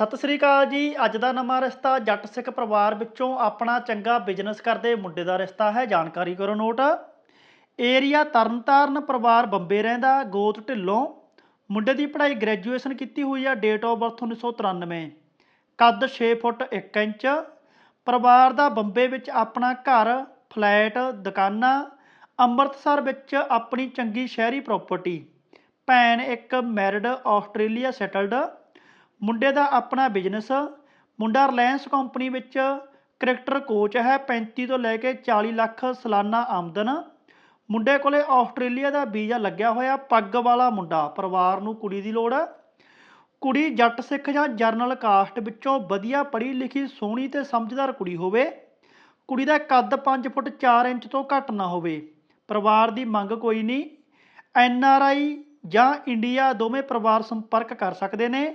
ਸਤਿ ਸ੍ਰੀ ਅਕਾਲ ਜੀ। ਅੱਜ ਦਾ ਨਵਾਂ ਰਿਸ਼ਤਾ ਜੱਟ ਸਿੱਖ ਪਰਿਵਾਰ ਵਿੱਚੋਂ ਆਪਣਾ ਚੰਗਾ ਬਿਜ਼ਨਸ ਕਰਦੇ ਮੁੰਡੇ ਦਾ ਰਿਸ਼ਤਾ ਹੈ। ਜਾਣਕਾਰੀ ਕਰੋ ਨੋਟ। ਏਰੀਆ ਤਰਨਤਾਰਨ ਪਰਿਵਾਰ ਬੰਬੇ ਰਹਿੰਦਾ, ਗੋਤ ਢਿੱਲੋਂ। ਮੁੰਡੇ ਦੀ ਪੜ੍ਹਾਈ ਗ੍ਰੈਜੂਏਸ਼ਨ ਕੀਤੀ ਹੋਈ ਆ ਡੇਟ ਆਫ ਬਰਥ 1993 ਕੱਦ 6 ਫੁੱਟ 1 ਇੰਚ। ਪਰਿਵਾਰ ਦਾ ਬੰਬੇ ਵਿੱਚ ਆਪਣਾ ਘਰ, ਫਲੈਟ, ਦੁਕਾਨਾਂ। ਅੰਮ੍ਰਿਤਸਰ ਵਿੱਚ ਆਪਣੀ ਚੰਗੀ ਸ਼ਹਿਰੀ ਪ੍ਰਾਪਰਟੀ ਭੈਣ ਇੱਕ ਮੈਰਿਡ ਆਸਟ੍ਰੇਲੀਆ ਸੈਟਲਡ ਮੁੰਡੇ ਦਾ ਆਪਣਾ ਬਿਜ਼ਨਸ ਮੁੰਡਾ ਰਿਲਾਇੰਸ ਕੰਪਨੀ ਵਿੱਚ ਕ੍ਰਿਕਟਰ ਕੋਚ ਹੈ 35 ਤੋਂ ਲੈ ਕੇ 40 ਲੱਖ ਸਾਲਾਨਾ ਆਮਦਨ। ਮੁੰਡੇ ਕੋਲੇ ਆਸਟ੍ਰੇਲੀਆ ਦਾ ਵੀਜ਼ਾ ਲੱਗਿਆ ਹੋਇਆ, ਪੱਗ ਵਾਲਾ ਮੁੰਡਾ, ਪਰਿਵਾਰ ਨੂੰ ਕੁੜੀ ਦੀ ਲੋੜ ਹੈ। ਕੁੜੀ ਜੱਟ ਸਿੱਖ ਜਾਂ ਜਰਨਲ ਕਾਸਟ ਵਿੱਚੋਂ ਵਧੀਆ ਪੜ੍ਹੀ ਲਿਖੀ, ਸੋਹਣੀ ਤੇ ਸਮਝਦਾਰ ਕੁੜੀ ਹੋਵੇ। ਕੁੜੀ ਦਾ ਕੱਦ 5 ਫੁੱਟ 4 ਇੰਚ ਤੋਂ ਘੱਟ ਨਾ ਹੋਵੇ। ਪਰਿਵਾਰ ਦੀ ਮੰਗ ਕੋਈ ਨਹੀਂ। ਐਨ ਆਰ ਆਈ ਜਾਂ ਇੰਡੀਆ ਦੋਵੇਂ ਪਰਿਵਾਰ ਸੰਪਰਕ ਕਰ ਸਕਦੇ ਨੇ।